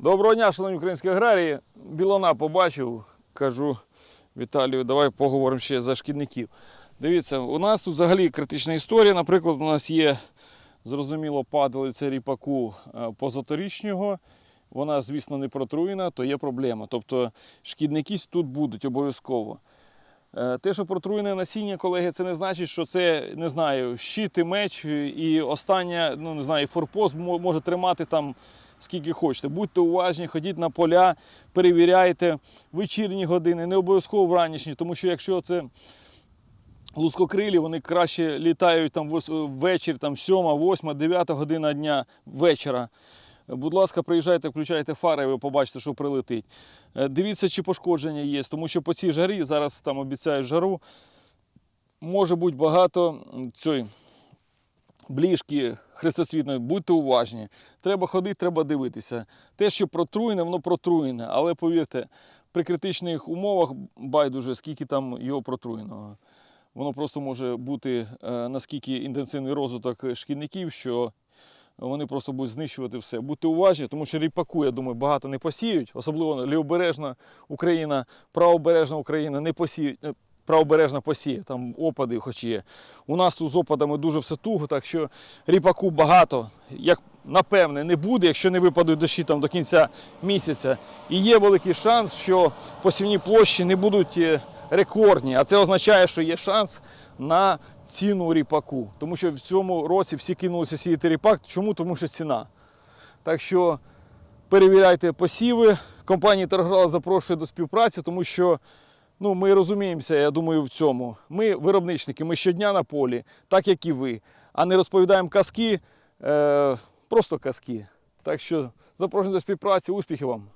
Доброго дня, шановні українські аграрії. Білона побачив, кажу Віталію, давай поговоримо ще за шкідників. Дивіться, у нас тут взагалі критична історія. Наприклад, у нас є, зрозуміло, падалиця ріпаку е, позаторічнього. Вона, звісно, не протруєна, то є проблема. Тобто шкідники тут будуть обов'язково. Е, Те, що протруєне насіння, колеги, це не значить, що це не знаю, щит і меч, і остання, ну не знаю, форпост може тримати там скільки хочете. Будьте уважні, ходіть на поля, перевіряйте вечірні години, не обов'язково вранішні, тому що якщо це лускокрилі, вони краще літають там ввечері, там 7, 8, 9 година дня вечора. Будь ласка, приїжджайте, включайте фари, ви побачите, що прилетить. Е, Дивіться, чи пошкодження є, тому що по цій жарі, зараз там обіцяють жару, може бути багато цієї бліжки хрестосвітної, будьте уважні. Треба ходити, треба дивитися. Те, що протруєне, воно протруєне, але повірте, при критичних умовах байдуже, скільки там його протруєного. Воно просто може бути е, наскільки інтенсивний розвиток шкідників, що вони просто будуть знищувати все. Будьте уважні, тому що ріпаку, я думаю, багато не посіють, особливо лівобережна Україна, правобережна Україна не посіють. Правобережна посіє, там опади хоч є. У нас тут з опадами дуже все туго, так що ріпаку багато, як напевне, не буде, якщо не випадуть дощі там до кінця місяця. І є великий шанс, що посівні площі не будуть е, рекордні, а це означає, що є шанс на ціну ріпаку. Тому що в цьому році всі кинулися сіяти ріпак. Чому? Тому що ціна. Так що перевіряйте посіви. Компанія Торграла запрошує до співпраці, тому що ну, ми розуміємося, я думаю, в цьому. Ми виробничники, ми щодня на полі, так як і ви, а не розповідаємо казки, е, просто казки. Так що запрошую до співпраці, успіхів вам!